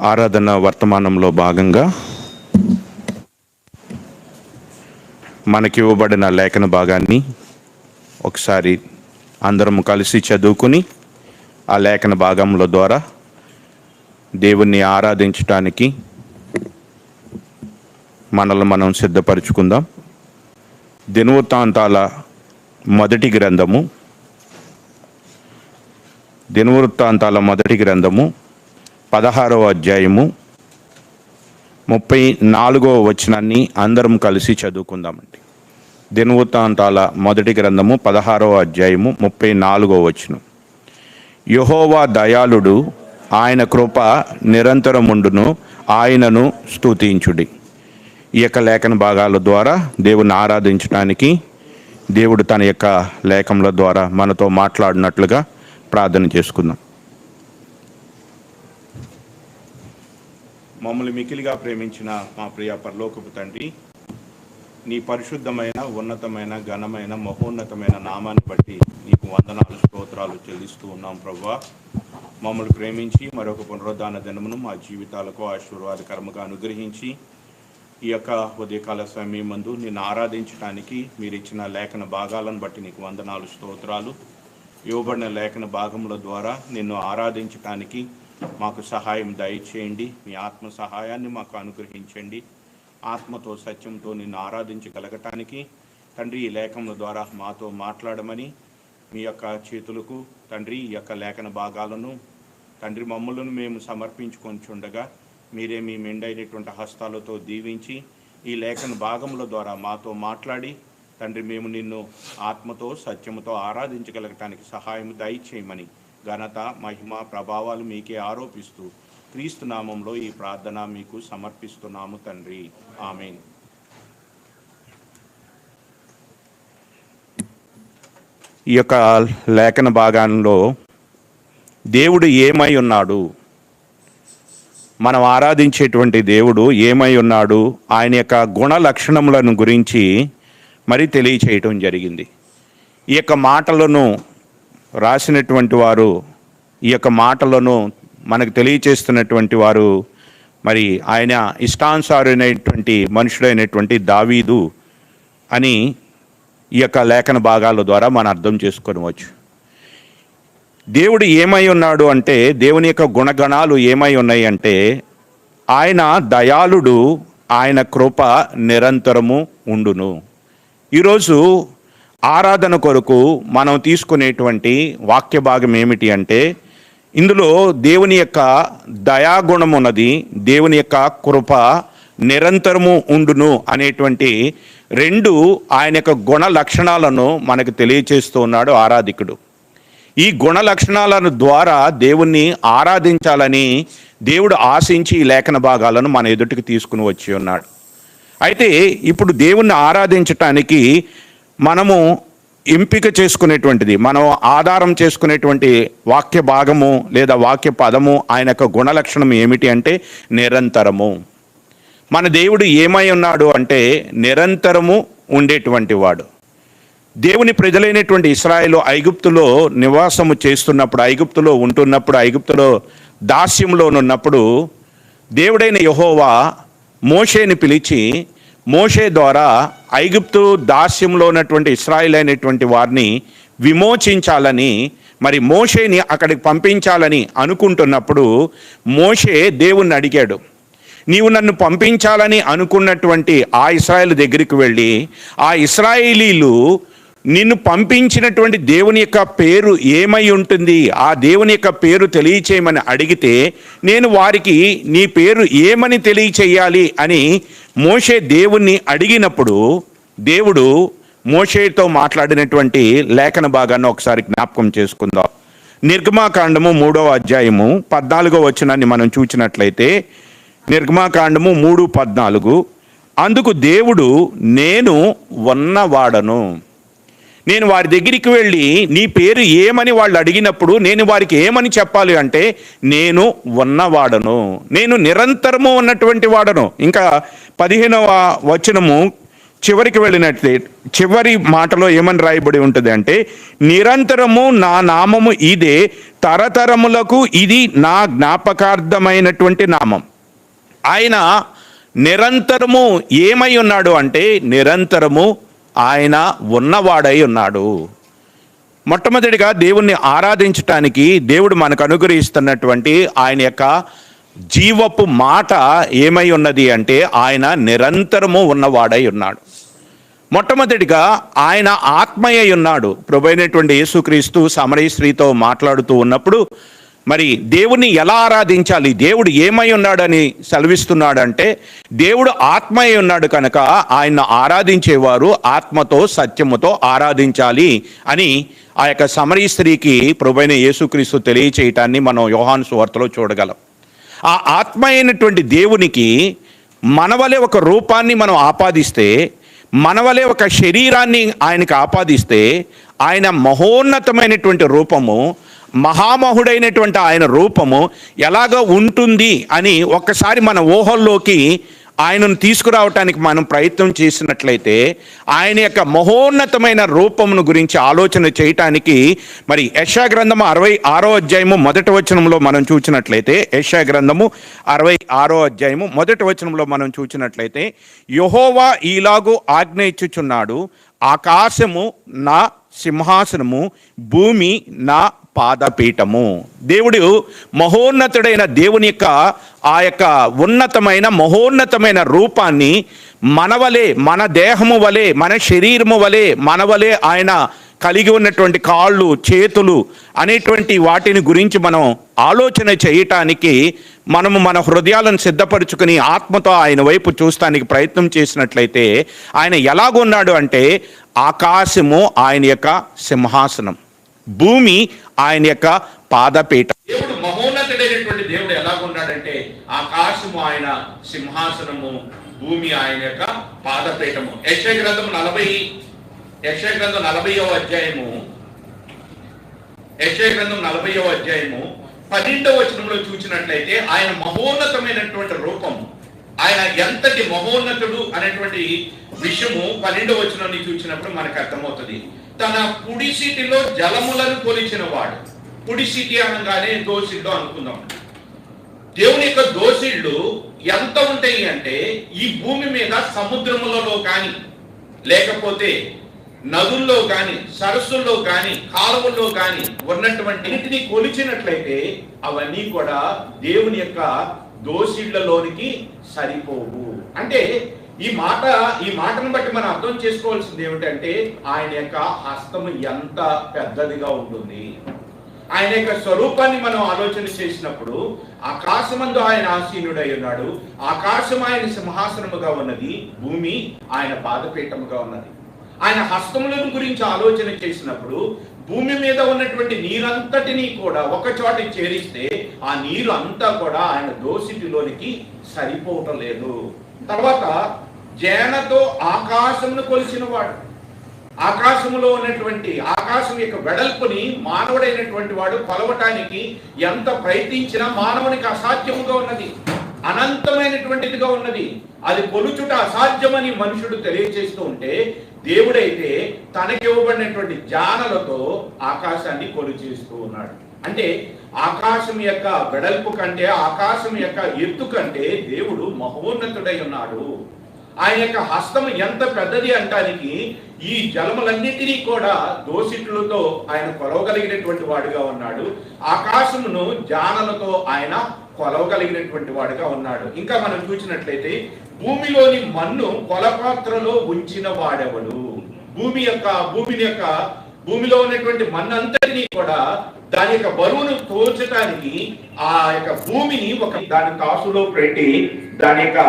ఆరాధన వర్తమానంలో భాగంగా మనకి ఇవ్వబడిన లేఖన భాగాన్ని ఒకసారి అందరం కలిసి చదువుకుని ఆ లేఖన భాగంలో ద్వారా దేవుణ్ణి ఆరాధించటానికి మనల్ని మనం సిద్ధపరచుకుందాం. దినవృత్తాంతాల మొదటి గ్రంథము. దినవృత్తాంతాల మొదటి గ్రంథము. పదహారవ అధ్యాయము ముప్పై నాలుగవ వచనాన్ని అందరం కలిసి చదువుకుందామండి. దినవృత్తాంతాల మొదటి గ్రంథము పదహారవ అధ్యాయము ముప్పై నాలుగవ వచనం. యహోవా దయాళుడు ఆయన కృప నిరంతరముండును ఆయనను స్తుతించుడి. ఈ యొక్క లేఖన భాగాల ద్వారా దేవుని ఆరాధించడానికి దేవుడు తన యొక్క లేఖముల ద్వారా మనతో మాట్లాడినట్లుగా ప్రార్థన చేసుకుందాం. మమ్మల్ని మికిలిగా ప్రేమించిన మా ప్రియ పరలోకపు తండ్రి నీ పరిశుద్ధమైన ఉన్నతమైన ఘనమైన మహోన్నతమైన నామాన్ని బట్టి నీకు వందనాలు స్తోత్రాలు చెల్లిస్తూ ఉన్నాం ప్రభా మమ్మల్ని ప్రేమించి మరొక పునరుద్ధాన దినమును మా జీవితాలకు ఆశీర్వాదకరముగా అనుగ్రహించి ఈ యొక్క ఉదయకాల సమయం మందు నిన్ను ఆరాధించడానికి మీరు ఇచ్చిన లేఖన భాగాలను బట్టి నీకు వందనాలు స్తోత్రాలు. ఇవ్వబడిన లేఖన భాగముల ద్వారా నిన్ను ఆరాధించటానికి మాకు సహాయం దయచేయండి. మీ ఆత్మ సహాయాన్ని మాకు అనుగ్రహించండి. ఆత్మతో సత్యంతో నిన్ను ఆరాధించగలగటానికి తండ్రి ఈ లేఖముల ద్వారా మాతో మాట్లాడమని మీ యొక్క చేతులకు తండ్రి ఈ యొక్క లేఖన భాగాలను తండ్రి మమ్మలను మేము సమర్పించుకొని చుండగా మీరే మీ మెండైనటువంటి హస్తాలతో దీవించి ఈ లేఖన భాగముల ద్వారా మాతో మాట్లాడి తండ్రి మేము నిన్ను ఆత్మతో సత్యముతో ఆరాధించగలగటానికి సహాయం దయచేయమని ఘనత మహిమ ప్రభావాలు మీకే ఆరోపిస్తూ క్రీస్తు నామంలో ఈ ప్రార్థన మీకు సమర్పిస్తున్నాము తండ్రి. ఆమె ఈ యొక్క లేఖన భాగంలో దేవుడు ఏమై ఉన్నాడు? మనం ఆరాధించేటువంటి దేవుడు ఏమై ఉన్నాడు? ఆయన యొక్క గుణ లక్షణములను గురించి మరి తెలియచేయటం జరిగింది. ఈ యొక్క మాటలను రాసినటువంటి వారు ఈ యొక్క మాటలను మనకు తెలియచేస్తున్నటువంటి వారు మరి ఆయన ఇష్టానుసారైనటువంటి మనుషుడైనటువంటి దావీదు అని ఈ యొక్క లేఖన భాగాల ద్వారా మనం అర్థం చేసుకోవచ్చు. దేవుడు ఏమై ఉన్నాడు అంటే దేవుని యొక్క గుణగణాలు ఏమై ఉన్నాయి అంటే ఆయన దయాళుడు ఆయన కృప నిరంతరము ఉండును. ఈరోజు ఆరాధన కొరకు మనం తీసుకునేటువంటి వాక్య భాగం ఏమిటి అంటే ఇందులో దేవుని యొక్క దయాగుణం ఉన్నది దేవుని యొక్క కృప నిరంతరము ఉండును అనేటువంటి రెండు ఆయన యొక్క గుణ లక్షణాలను మనకు తెలియచేస్తూ ఉన్నాడు ఆరాధికుడు. ఈ గుణ లక్షణాలను ద్వారా దేవుణ్ణి ఆరాధించాలని దేవుడు ఆశించి ఈ లేఖన భాగాలను మన ఎదుటికి తీసుకుని వచ్చి ఉన్నాడు. అయితే ఇప్పుడు దేవుణ్ణి ఆరాధించటానికి మనము ఎంపిక చేసుకునేటువంటిది మనం ఆధారం చేసుకునేటువంటి వాక్య భాగము లేదా వాక్య పదము ఆయన యొక్క గుణలక్షణం ఏమిటి అంటే నిరంతరము. మన దేవుడు ఏమై ఉన్నాడు అంటే నిరంతరము ఉండేటువంటి వాడు. దేవుని ప్రజలైనటువంటి ఇస్రాయేల్ ఐగుప్తులో నివాసము చేస్తున్నప్పుడు ఐగుప్తులో ఉంటున్నప్పుడు ఐగుప్తులో దాస్యంలో ఉన్నప్పుడు దేవుడైన యహోవా మోషేని పిలిచి మోషే ద్వారా ఐగుప్తు దాస్యంలో ఉన్నటువంటి ఇస్రాయిల్ అయినటువంటి వారిని విమోచించాలని మరి మోషేని అక్కడికి పంపించాలని అనుకుంటున్నప్పుడు మోషే దేవుణ్ణి అడిగాడు నీవు నన్ను పంపించాలని అనుకున్నటువంటి ఆ ఇస్రాయేల్ దగ్గరికి వెళ్ళి ఆ ఇస్రాయేలీలు నిన్ను పంపించినటువంటి దేవుని యొక్క పేరు ఏమై ఉంటుంది? ఆ దేవుని యొక్క పేరు తెలియచేయమని అడిగితే నేను వారికి నీ పేరు ఏమని తెలియచేయాలి అని మోషే దేవుణ్ణి అడిగినప్పుడు దేవుడు మోషేతో మాట్లాడినటువంటి లేఖన భాగాన్ని ఒకసారి జ్ఞాపకం చేసుకుందాం. నిర్గమాకాండము మూడవ అధ్యాయము పద్నాలుగో వచనాన్ని మనం చూచినట్లయితే నిర్గమాకాండము మూడు పద్నాలుగు అందుకు దేవుడు నేను ఉన్నవాడను. నేను వారి దగ్గరికి వెళ్ళి నీ పేరు ఏమని వాళ్ళు అడిగినప్పుడు నేను వారికి ఏమని చెప్పాలి అంటే నేను ఉన్నవాడను. నేను నిరంతరము ఉన్నటువంటి వాడను. ఇంకా పదిహేనవ వచనము చివరికి వెళ్ళినట్లే చివరి మాటలో ఏమని రాయబడి ఉంటుంది అంటే నిరంతరము నా నామము ఇదే తరతరములకు ఇది నా జ్ఞాపకార్థమైనటువంటి నామం. ఆయన నిరంతరము ఏమై ఉన్నాడు అంటే నిరంతరము ఆయన ఉన్నవాడై ఉన్నాడు. మొట్టమొదటిగా దేవుణ్ణి ఆరాధించటానికి దేవుడు మనకు అనుగ్రహిస్తున్నటువంటి ఆయన యొక్క జీవపు మాట ఏమై ఉన్నది అంటే ఆయన నిరంతరము ఉన్నవాడై ఉన్నాడు. మొట్టమొదటిగా ఆయన ఆత్మయ్య ఉన్నాడు. ప్రభైనటువంటి యేసుక్రీస్తు సమరయ స్త్రీతో మాట్లాడుతూ ఉన్నప్పుడు మరి దేవుని ఎలా ఆరాధించాలి? దేవుడు ఏమై ఉన్నాడని సెలవిస్తున్నాడంటే దేవుడు ఆత్మయ్య ఉన్నాడు కనుక ఆయన ఆరాధించేవారు ఆత్మతో సత్యముతో ఆరాధించాలి అని ఆ యొక్క సమరీ స్త్రీకి ప్రభైన యేసుక్రీస్తు తెలియచేయటాన్ని మనం యోహాను సువార్తలో చూడగలం. ఆ ఆత్మ అయినటువంటి దేవునికి మనవలే ఒక రూపాన్ని మనం ఆపాదిస్తే మనవలే ఒక శరీరాన్ని ఆయనకి ఆపాదిస్తే ఆయన మహోన్నతమైనటువంటి రూపము మహామహుడైనటువంటి ఆయన రూపము ఎలాగ ఉంటుంది అని ఒక్కసారి మన ఊహల్లోకి ఆయనను తీసుకురావటానికి మనం ప్రయత్నం చేసినట్లయితే ఆయన యొక్క మహోన్నతమైన రూపమును గురించి ఆలోచన చేయటానికి మరి యశా గ్రంథము అరవై ఆరో అధ్యాయము మొదటి వచనంలో మనం చూసినట్లయితే యశా గ్రంథము అరవై ఆరో అధ్యాయము మొదటి వచనంలో మనం చూసినట్లయితే యహోవా ఈలాగు ఆజ్ఞ ఇచ్చుచున్నాడు ఆకాశము నా సింహాసనము భూమి నా పాదపీఠము. దేవుడు మహోన్నతుడైన దేవుని యొక్క ఆ యొక్క ఉన్నతమైన మహోన్నతమైన రూపాన్ని మనవలే మన దేహము వలె మన శరీరము వలె మనవలే ఆయన కలిగి ఉన్నటువంటి కాళ్ళు చేతులు అనేటువంటి వాటిని గురించి మనం ఆలోచన చేయటానికి మనము మన హృదయాలను సిద్ధపరచుకుని ఆత్మతో ఆయన వైపు చూస్తానికి ప్రయత్నం చేసినట్లయితే ఆయన ఎలాగున్నాడు అంటే ఆకాశము ఆయన యొక్క సింహాసనం. భూమి ఆయన యొక్క పాదపీఠ. దేవుడు మహోన్నతుడైనటువంటి దేవుడు ఎలాగున్నాడంటే ఆకాశము ఆయన సింహాసనము భూమి ఆయన యొక్క పాదపీఠము. యశ గ్రంథం నలభై యశ గ్రంథం నలభైవ అధ్యాయము. యశ గ్రంథం నలభైవ అధ్యాయము. పన్నెండవ వచనంలో చూసినట్లయితే ఆయన మహోన్నతమైనటువంటి రూపం ఆయన ఎంతటి మహోన్నతుడు అనేటువంటి విషయము పన్నెండవ వచనాన్ని చూసినప్పుడు మనకు అర్థమవుతుంది. తన పుడిసిటిలో జలములను కొలిచిన వాడు పుడిసిటి అనగానే దోసిళ్ళు అనుకుందాం. దేవుని యొక్క దోసిళ్ళు ఎంత ఉంటాయి అంటే ఈ భూమి మీద సముద్రములలో కానీ లేకపోతే నదుల్లో కానీ సరస్సుల్లో కానీ కాలువల్లో కానీ ఉన్నటువంటి ఇంటిని కొలిచినట్లయితే అవన్నీ కూడా దేవుని యొక్క దోషిళ్ళలోనికి సరిపోవు. అంటే ఈ మాట ఈ మాటను బట్టి మనం అర్థం చేసుకోవాల్సింది ఏమిటంటే ఆయన యొక్క హస్తము ఎంత పెద్దదిగా ఉంటుంది. ఆయన యొక్క స్వరూపాన్ని మనం ఆలోచన చేసినప్పుడు ఆకాశమందు ఆయన ఆసీనుడై ఉన్నాడు. ఆకాశం ఆయన సింహాసనముగా ఉన్నది. భూమి ఆయన పాదపీఠముగా ఉన్నది. ఆయన హస్తములను గురించి ఆలోచన చేసినప్పుడు భూమి మీద ఉన్నటువంటి నీరంతటినీ కూడా ఒక చోట చేరిస్తే ఆ నీరు అంతా కూడా ఆయన దోసిటిలోనికి సరిపోవటం లేదు. తర్వాత జేనతో ఆకాశమును కొలిచినవాడు. ఆకాశములో ఉన్నటువంటి ఆకాశం యొక్క వెడల్పుని మానవుడైనటువంటి వాడు కొలవటానికి ఎంత ప్రయత్నించినా మానవునికి అసాధ్యముగా ఉన్నది. అనంతమైనటువంటిదిగా ఉన్నది. అది కొలుచుట అసాధ్యమని మనుషుడు తెలియచేస్తూ ఉంటే దేవుడైతే తనకి ఇవ్వబడినటువంటి జానలతో ఆకాశాన్ని కొలుచేస్తూ ఉన్నాడు. అంటే ఆకాశం యొక్క వెడల్పు కంటే ఆకాశం యొక్క ఎత్తు కంటే దేవుడు మహోన్నతుడై ఉన్నాడు. ఆయన యొక్క హస్తం ఎంత పెద్దది అంటానికి ఈ జలములన్నిటినీ కూడా దోసిట్లతో ఆయన కొలవగలిగినటువంటి వాడుగా ఉన్నాడు. ఆకాశమును జానలతో ఆయన కొలవగలిగినటువంటి వాడుగా ఉన్నాడు. ఇంకా మనం చూసినట్లయితే భూమిలోని మన్ను కొలపాత్రలో ఉంచిన వాడెవడు? భూమి యొక్క భూమిని యొక్క భూమిలో ఉన్నటువంటి మన్నంతటినీ కూడా దాని యొక్క బరువును తోల్చడానికి ఆ యొక్క భూమిని ఒక దాని తాసులో పెట్టి దాని యొక్క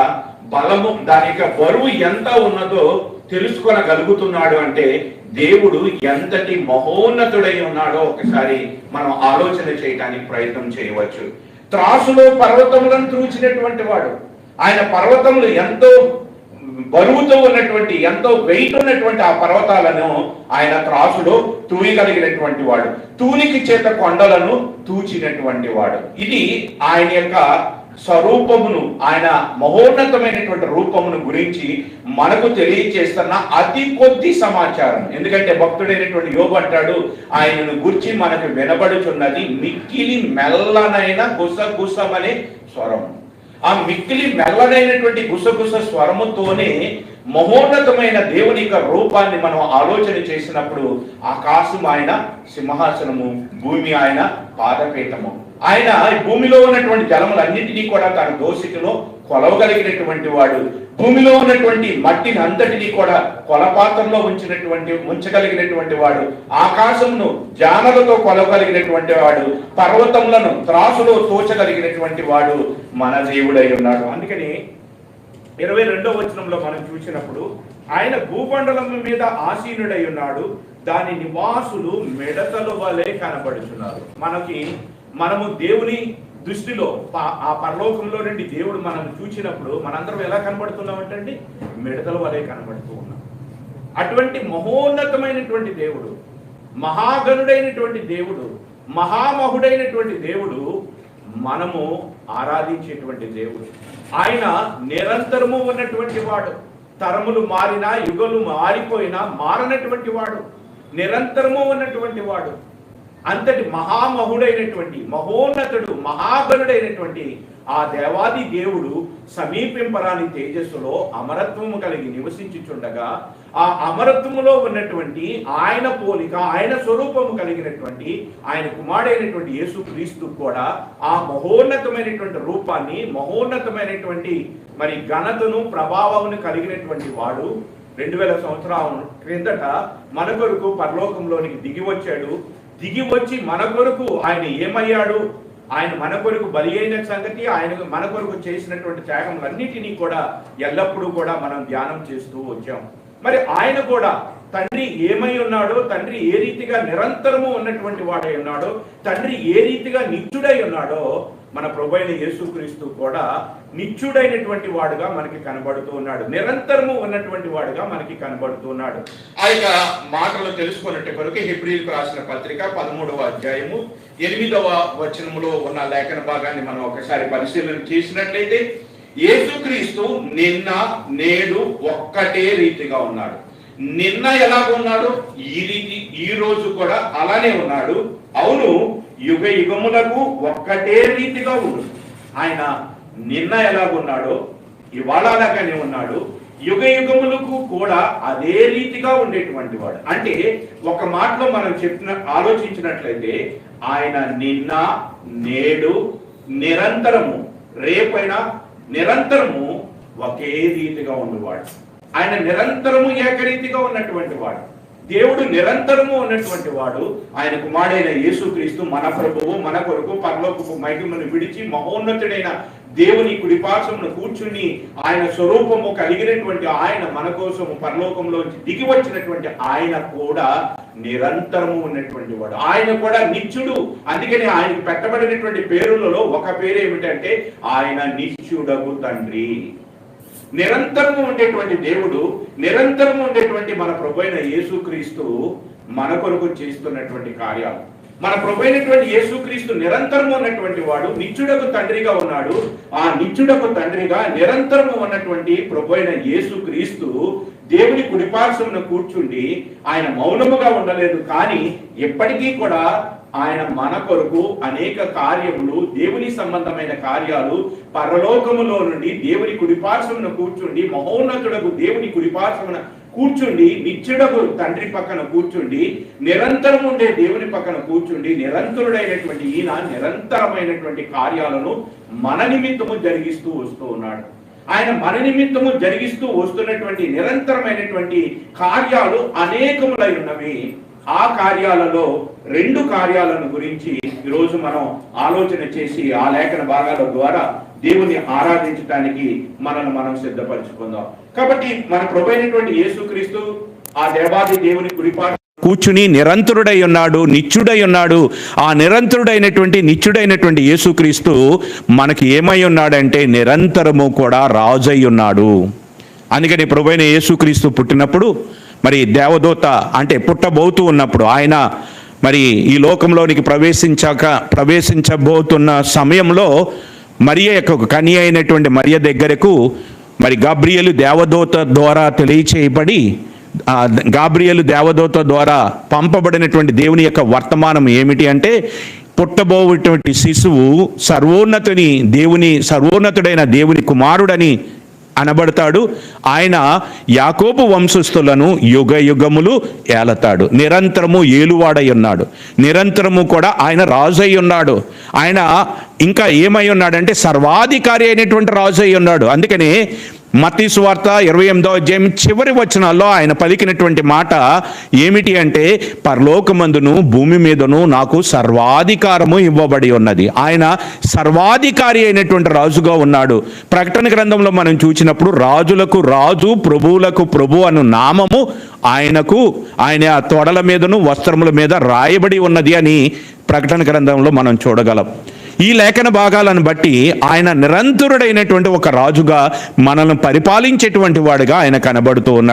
బలము దాని యొక్క బరువు ఎంత ఉన్నదో తెలుసుకొనగలుగుతున్నాడు అంటే దేవుడు ఎంతటి మహోన్నతుడై ఉన్నాడో ఒకసారి మనం ఆలోచన చేయడానికి ప్రయత్నం చేయవచ్చు. త్రాసులో పర్వతములను త్రూచినటువంటి వాడు ఆయన పర్వతములు ఎంతో బరువుతో ఉన్నటువంటి ఎంతో వెయిట్ ఉన్నటువంటి ఆ పర్వతాలను ఆయన త్రాసులో తూయగలిగినటువంటి వాడు. తూనికి చేత కొండలను తూచినటువంటి వాడు. ఇది ఆయన యొక్క స్వరూపమును ఆయన మహోన్నతమైనటువంటి రూపమును గురించి మనకు తెలియచేస్తున్న అతి కొద్ది సమాచారం. ఎందుకంటే భక్తుడైనటువంటి యోగు అంటాడు ఆయనను గురించి మనకు వినబడుచున్నది మిక్కిలి మెల్లనైన గుసగుసమనే స్వరం. ఆ మిక్కిలి మెల్లనైనటువంటి గుసగుస స్వరముతోనే మహోన్నతమైన దేవుని యొక్క రూపాన్ని మనం ఆలోచన చేసినప్పుడు ఆకాశం ఆయన సింహాసనము భూమి ఆయన పాదపీఠము. ఆయన భూమిలో ఉన్నటువంటి జలములన్నింటినీ కూడా తన దోషికలో కొలవగలిగినటువంటి వాడు. భూమిలో ఉన్నటువంటి మట్టిని అంతటినీ కూడా కొలపాత్రంలో ఉంచినటువంటి ఉంచగలిగినటువంటి వాడు. ఆకాశమును జానలతో కొలవగలిగినటువంటి వాడు. పర్వతములను త్రాసులో తోచగలిగినటువంటి వాడు మన దేవుడై ఉన్నాడు. అందుకని ఇరవై రెండో వచనంలో మనం చూసినప్పుడు ఆయన భూమండలం మీద ఆసీనుడై ఉన్నాడు దాని నివాసులు మెడతలు వలె కనబడుతున్నారు మనకి మనము దేవుని దృష్టిలో ప- ఆ పరలోకంలో నుండి దేవుడు మనం చూసినప్పుడు మనందరం ఎలా కనబడుతున్నామంటండి మెడతల వలె కనబడుతూ ఉన్నాం. అటువంటి మహోన్నతమైనటువంటి దేవుడు మహాగనుడైనటువంటి దేవుడు మహామహుడైనటువంటి దేవుడు మనము ఆరాధించేటువంటి దేవుడు. ఆయన నిరంతరము ఉన్నటువంటి వాడు. తరములు మారినా యుగలు మారిపోయినా మారనటువంటి వాడు. నిరంతరము ఉన్నటువంటి వాడు. అంతటి మహామహుడైనటువంటి మహోన్నతుడు మహాబలుడైనటువంటి ఆ దేవాది దేవుడు సమీపింపరాని తేజస్సులో అమరత్వము కలిగి నివసించుచుండగా ఆ అమరత్వములో ఉన్నటువంటి ఆయన పోలిక ఆయన స్వరూపము కలిగినటువంటి ఆయన కుమారుడైనటువంటి యేసు క్రీస్తు కూడా ఆ మహోన్నతమైనటువంటి రూపాన్ని మహోన్నతమైనటువంటి మరి ఘనతను ప్రభావమును కలిగినటువంటి వాడు రెండు వేల సంవత్సరాల క్రిందట మన కొరకు పరలోకంలోనికి దిగి వచ్చాడు. దిగి వచ్చి మన కొరకు ఆయన ఏమయ్యాడు? ఆయన మన కొరకు బలి అయిన సంగతి ఆయన మన కొరకు చేసినటువంటి త్యాగములన్నిటినీ కూడా ఎల్లప్పుడూ కూడా మనం ధ్యానం చేస్తూ వచ్చాం మరి ఆయన కూడా తండ్రి ఏమై ఉన్నాడో తండ్రి ఏ రీతిగా నిరంతరము ఉన్నటువంటి వాడై ఉన్నాడో తండ్రి ఏ రీతిగా నిత్యుడై ఉన్నాడో మన ప్రభు అయిన యేసుక్రీస్తు కూడా నిత్యుడైనటువంటి వాడుగా మనకి కనబడుతూ ఉన్నాడు. నిరంతరము ఉన్నటువంటి వాడుగా మనకి కనబడుతూ ఉన్నాడు. ఆ యొక్క మాటలు తెలుసుకున్నట్టు కొరకు హిబ్రిల్కు రాసిన పత్రిక పదమూడవ అధ్యాయము ఎనిమిదవ వచనములో ఉన్న లేఖన భాగాన్ని మనం ఒకసారి పరిశీలన చేసినట్లయితే యేసుక్రీస్తు నిన్న నేడు ఒక్కటే రీతిగా ఉన్నాడు. నిన్న ఎలా ఉన్నాడు? ఈ రీతి ఈ రోజు కూడా అలానే ఉన్నాడు. అవును యుగ యుగములకు ఒక్కటే రీతిగా ఉండు. ఆయన నిన్న ఎలాగున్నాడో ఇవాళ అలాగనే ఉన్నాడు. యుగ యుగములకు కూడా అదే రీతిగా ఉండేటువంటి వాడు. అంటే ఒక మాటలో మనం చెప్పిన ఆలోచించినట్లయితే ఆయన నిన్న నేడు నిరంతరము రేపైనా నిరంతరము ఒకే రీతిగా ఉండేవాడు. ఆయన నిరంతరము ఏకరీతిగా ఉన్నటువంటి వాడు. దేవుడు నిరంతరము ఉన్నటువంటి వాడు. ఆయన కుమారుడైన యేసుక్రీస్తు మన ప్రభువు మన కొరకు పరలోకపు మహిమను విడిచి మహోన్నతుడైన దేవుని కుడిపార్శ్వమును కూర్చుని ఆయన స్వరూపము కలిగినటువంటి ఆయన మన కోసము పరలోకంలోంచి దిగి వచ్చినటువంటి ఆయన కూడా నిరంతరము ఉన్నటువంటి వాడు. ఆయన కూడా నిత్యుడు. అందుకని ఆయనకు పెట్టబడినటువంటి పేరులలో ఒక పేరు ఏమిటంటే ఆయన నిత్యుడగు తండ్రి. నిరంతరము ఉండేటువంటి దేవుడు నిరంతరము ఉండేటువంటి మన ప్రభు అయిన యేసుక్రీస్తు మన కొరకు చేస్తున్నటువంటి కార్యాలు. మన ప్రభు అయినటువంటి యేసుక్రీస్తు నిరంతరము ఉన్నటువంటి వాడు నిత్యుడకు తండ్రిగా ఉన్నాడు. ఆ నిత్యుడకు తండ్రిగా నిరంతరము ఉన్నటువంటి ప్రభు అయిన యేసుక్రీస్తు దేవుని కుడిపార్శ్వమున కూర్చుండి ఆయన మౌనముగా ఉండలేదు. కానీ ఎప్పటికీ కూడా ఆయన మన కొరకు అనేక కార్యములు దేవుని సంబంధమైన కార్యాలు పరలోకములో నుండి దేవుని కుడిపార్శ్వమున కూర్చుండి మహోన్నతుడకు దేవుని కుడిపార్శ్వమున కూర్చుండి నిత్యుడకు తండ్రి పక్కన కూర్చుండి నిరంతరం ఉండే దేవుని పక్కన కూర్చుండి నిరంతరుడైనటువంటి ఈయన నిరంతరమైనటువంటి కార్యాలను మన నిమిత్తము జరిగిస్తూ వస్తూ ఉన్నాడు. ఆయన మన నిమిత్తము జరిగిస్తూ వస్తున్నటువంటి నిరంతరమైనటువంటి కార్యాలు అనేకములై ఉన్నవి. ఆ కార్యాలలో రెండు కార్యాలను గురించి ఈరోజు మనం ఆలోచన చేసి ఆ లేఖన భాగాల ద్వారా దేవుని ఆరాధించడానికి మనల్ని మనం సిద్ధపరచుకుందాం. కాబట్టి మన ప్రభు యేసుక్రీస్తు ఆ దేవాది దేవుని కుడిపాటు కూర్చుని నిరంతరుడై ఉన్నాడు నిత్యుడై ఉన్నాడు. ఆ నిరంతరుడైనటువంటి నిత్యుడైనటువంటి యేసుక్రీస్తు మనకి ఏమై ఉన్నాడంటే నిరంతరము కూడా రాజై ఉన్నాడు. అందుకని ప్రభువైన యేసుక్రీస్తు పుట్టినప్పుడు మరి దేవదూత అంటే పుట్టబోతూ ఉన్నప్పుడు ఆయన మరి ఈ లోకంలోనికి ప్రవేశించాక ప్రవేశించబోతున్న సమయంలో మరియ యొక్క కని అయినటువంటి మరియ దగ్గరకు మరి గాబ్రియలు దేవదూత ద్వారా తెలియచేయబడి గాబ్రియలు దేవదూత ద్వారా పంపబడినటువంటి దేవుని యొక్క వర్తమానం ఏమిటి అంటే పుట్టబోయేటువంటి శిశువు సర్వోన్నతుని దేవుని సర్వోన్నతుడైన దేవుని కుమారుడని అనబడతాడు. ఆయన యాకోబు వంశస్థులను యుగ యుగములు ఏలతాడు. నిరంతరము ఏలువాడై ఉన్నాడు. నిరంతరము కూడా ఆయన రాజు అయి ఉన్నాడు. ఆయన ఇంకా ఏమై ఉన్నాడంటే సర్వాధికారి అయినటువంటి రాజు అయి ఉన్నాడు. అందుకని మతీ సువార్త ఇరవై ఎనిమిదో అధ్యాయం చివరి వచనాల్లో ఆయన పలికినటువంటి మాట ఏమిటి అంటే పరలోకమందును భూమి మీదను నాకు సర్వాధికారము ఇవ్వబడి ఉన్నది. ఆయన సర్వాధికారి అయినటువంటి రాజుగా ఉన్నాడు. ప్రకటన గ్రంథంలో మనం చూసినప్పుడు రాజులకు రాజు ప్రభువులకు ప్రభు అను నామము ఆయనకు ఆయన ఆ తొడల మీదను వస్త్రముల మీద రాయబడి ఉన్నది అని ప్రకటన గ్రంథంలో మనం చూడగలం. ఈ లేఖన భాగాలను బట్టి ఆయన నిరంతరుడైనటువంటి ఒక రాజుగా మనల్ని పరిపాలించేటువంటి వాడుగా ఆయన కనబడుతూ ఉన్నాడు.